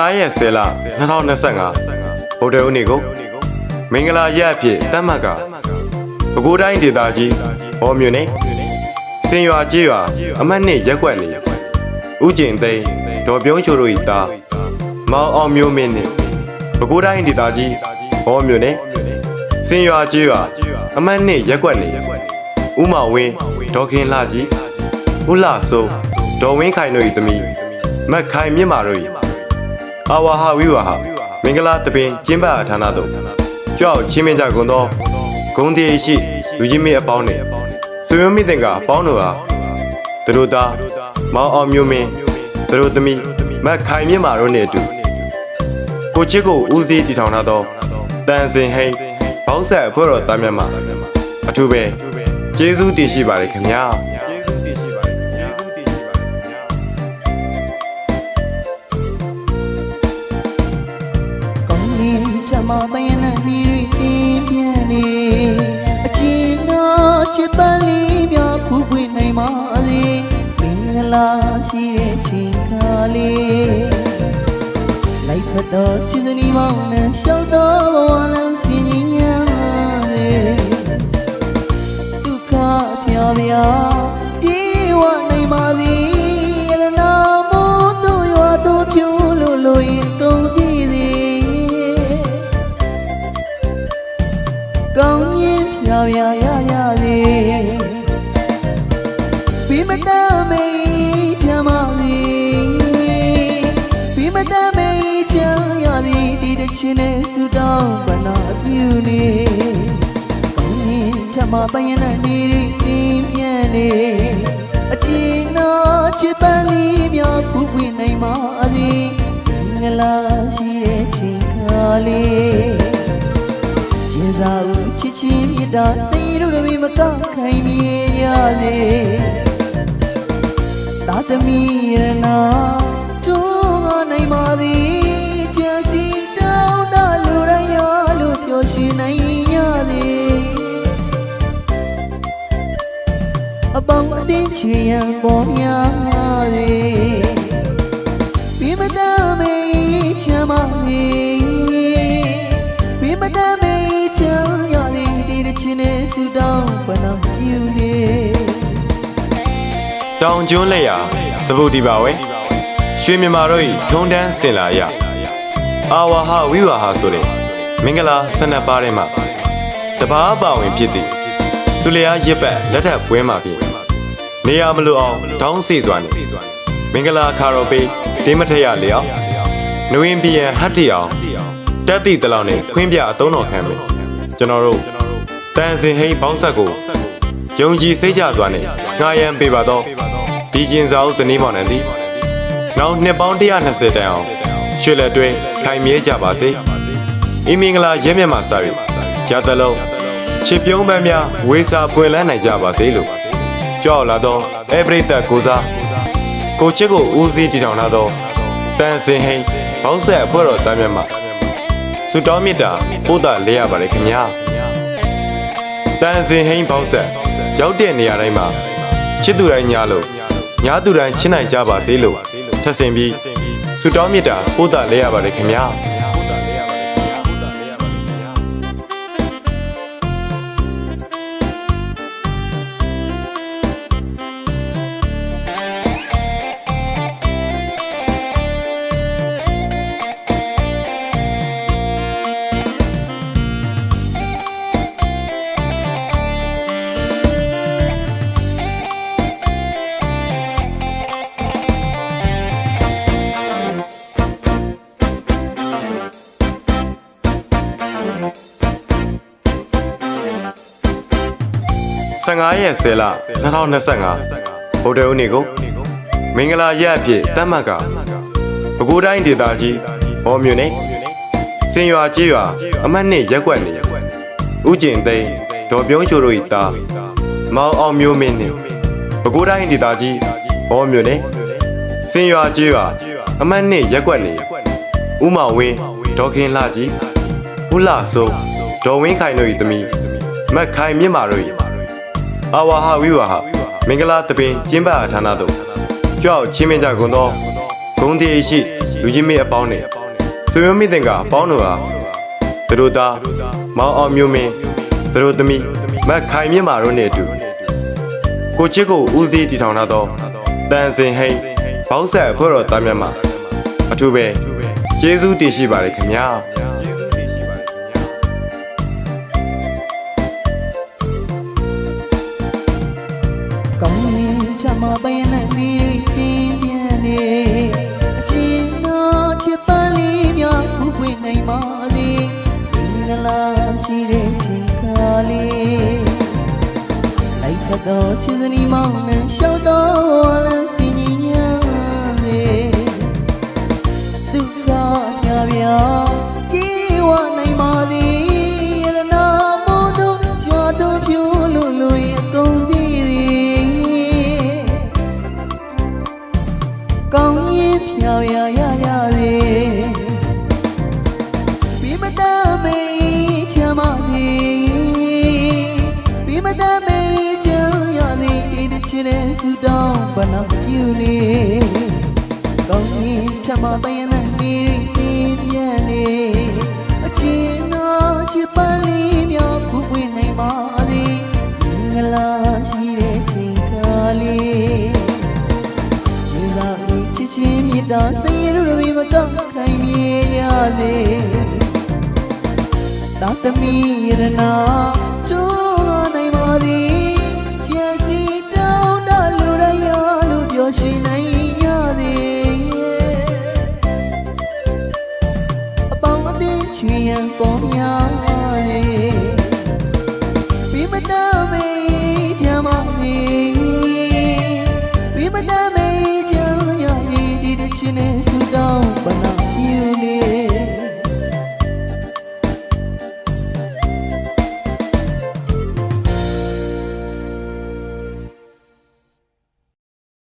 15ရက်10လ2025ဗုဒ္ဓဦးနေ့ကိုမင်္ဂလာရက်အဖြစ်တတ်မှတ်ကပဲခူးတိုင်းဒေသကြီးဟောမြို့နယ်စင်ရွာကြီးရွာအမှတ်နှစ်ရက်ွက်နေဥကျင်သိန်းဒေါ်ပြုံးချိုတို့၏သားမောင်အောင်မျိုးမင်းနှင့်ပဲခူးတိုင်းဒေသကြီးဟောမြို့နယ်စင်ရွာကြီးရွာအမှတ်နှစ်ရက်ွက်နေဥမောင်ဝင်းဒေါ်ခင်လှကြီးဥလှစိုးဒေါ်ဝင်းခိုင်တို့၏သမီးမက်ခိုင်မြင့်မာတို့၏ အာဝါဟဝိဝါဟမင်္ဂလာတပင်ကျင်းပဌာနသို့ကြောက်ချင်းမင်းကြကုန်သောဂုံတီရှိလူကြီးမင်းအပေါင်းနှင့်ဆွေမျိုးမိတင်ကအပေါင်းတို့ဟာသူတို့သားမောင်အောင်မျိုးမင်းသူတို့သမီးမက်ခိုင်မြင့်မာတို့နှင့်အတူကိုချစ်ကိုဦးစီးတည်ထောင်ထားသောတန်စင်ဟိန်းဘောက်ဆက်အဖွဲ့တော်သားများမှာအထူးပဲကျေးဇူးတင်ရှိပါတယ်ခင်ဗျာ ချစ်ပန်းလေးများဖူးဖွင့်နိုင်ပါစေမင်္ဂလာရှိတဲ့ချိန်ခါလေးလိုက်ဖက်တော်ချစ်သည်မောင်နဲ့ရှောက်တော်ဘဝလမ်းစီရင်ရတယ်ဒုက္ခပြပြ မတမေချမ်းပါသည်ဘိမတမေချမ်းရသည်ဒီတစ်ချင်းနဲ့ဆူတောင်းပနာပြုနေကောင်းရင်ဓမ္မပယနာနေရီတင်းပြန်နေအချင်းတော်ချစ်ပန်းလေးများဖူးဖွင့်နိုင်ပါသည်မင်္ဂလာရှိတဲ့ချိန်ခါလေးရင်စားဦးချစ်ချင်းမြတ်တာစိတ်တို့တွေမကခိုင်မြေရလေ သာသမီရနာတွန်းငါနိုင်ပါသည်ချာစီတောင်းတလူတိုင်းရလို့ပြောရှင်နိုင်ရလေအပေါင်းအသင်းချွေရန်ပေါ်များလေပြီးမတမေချမ်းပါလေဘိမတမေချောင်းရသည်ဒီတစ်ချင်းနဲ့ဆူတောင်းပနာယူနေ တောင်ကျွန်းလက်ရာစပုတ်ဒီပါဝဲရွှေမြမာတို့၏ထုံတန်းစင်လာရအာဝါဟဝိဝါဟဆိုတဲ့မင်္ဂလာဆန္ဒပါးထဲမှာတပားပါဝင်ဖြစ်သည်ဆူလျာရစ်ပတ်လက်ထပ်ပွဲမှာဖြစ်နေရမလို့အောင်တောင်းစီစွာနေမင်္ဂလာခါရောပေးတင်းမထက်ရလျောက်နဝင်းဘီယံဟတ်တီအောင်တက်တိတလောင်နဲ့ခွင်းပြအသုံးတော်ခံမယ်ကျွန်တော်တို့တန်စင်ဟိန်းဘောင်းဆက်ကို ယုံကြည်စိတ်ချစွာနဲ့ငှားရမ်းပေးပါတော့ဒီကျင်စာအုပ်ဇနီးမောင်နှံသည်နောက်နှစ်ပေါင်း120တန်အောင်ရွှေလက်တွဲခိုင်မြဲကြပါစေအင်းမင်္ဂလာရဲမြတ်မှာစ၍ရသလုံးချစ်ပြုံးပန်းများဝေစာပွင့်လန်းနိုင်ကြပါစေလို့ကြောက်လာသောအပရိသတ်ကိုစားကိုချစ်ကိုဦးစီးတည်ထောင်လာသောတန်စင်ဟိန်ဘောက်ဆက်အဖွဲ့တော်တမ်းမြတ်မှာဆုတောင်းမေတ္တာပို့တာလေးရပါတယ်ခင်ဗျာတန်စင်ဟိန်ဘောက်ဆက်ရောက်တဲ့နေရာတိုင်းမှာချစ်သူတိုင်းညာလို့ညာသူတိုင်းချစ်နိုင်ကြပါစေလို့ထပ်ဆင်ပြီးဆုတောင်းမေတ္တာပို့တာလဲရပါတယ်ခင်ဗျာ 15ရက်10လ2025ဗုဒ္ဓဦးနေ့ကိုမင်္ဂလာရက်အဖြစ်တတ်မှတ်ကပဲခူးတိုင်းဒေသကြီးဟောမြို့နယ်စင်ရွာကြီးရွာအမှတ်နှစ်ရက်ွက်နေဥကျင်သိန်းဒေါ်ပြုံးချိုတို့၏သားမောင်အောင်မျိုးမင်းနှင့်ပဲခူးတိုင်းဒေသကြီးဟောမြို့နယ်စင်ရွာကြီးရွာအမှတ်နှစ်ရက်ွက်နေဥမောင်ဝင်းဒေါ်ခင်လှကြီးဥလှစိုးဒေါ်ဝင်းခိုင်တို့၏သမီးမက်ခိုင်မြင့်မာတို့၏ အာဝါဟဝိဝါဟမင်္ဂလာတပင်ကျင်းပဌာနသို့ကြောက်ချင်းမင်းကြကုန်သောဂုံတီရှိလူကြီးမေအပေါင်းနဲ့ဆွေမျိုးမိတင်ကအပေါင်းတို့ဟာသူတို့သားမောင်အောင်မျိုးမင်းသူတို့သမီးမတ်ခိုင်မြင့်မာတို့နဲ့အတူကိုချစ်ကိုဦးစီးတည်ထောင်လာသောတန်စင်ဟိန်ဘောက်ဆက်အဖွဲ့တော်သားများမှာအထူးပဲကျေးဇူးတင်ရှိပါတယ်ခင်ဗျာ ပိုင်နဲ့ပြီးပြင်းပြန်နေအချင်းတော်ချစ်ပန်းလေးများဥပွင့်နိုင်ပါသည်မင်္ဂလာရှိတဲ့ချိန်ခါလေးလိုက်ခတ်တော်ချစ်စနီမောင်နဲ့ရှောက်တော်လမ်းစီညီညာလေဒုက္ခပြပြပြေ မတမေးချမ်းမသည်ပြီးမတမေးချမ်းရသည်ဒီတစ်ချင်တဲ့ဆူတောင်းဘနာပြုနေကောင်းရင်ထမပိုင်နဲ့မိ သာသမီရနာတိုးနိုင်ပါသည်ကျန်စီတောင်းတလူရရလို့ပြောရှိနိုင်ရသည်အပေါင်းအသင်းချွေရန်ပေါ်များသည်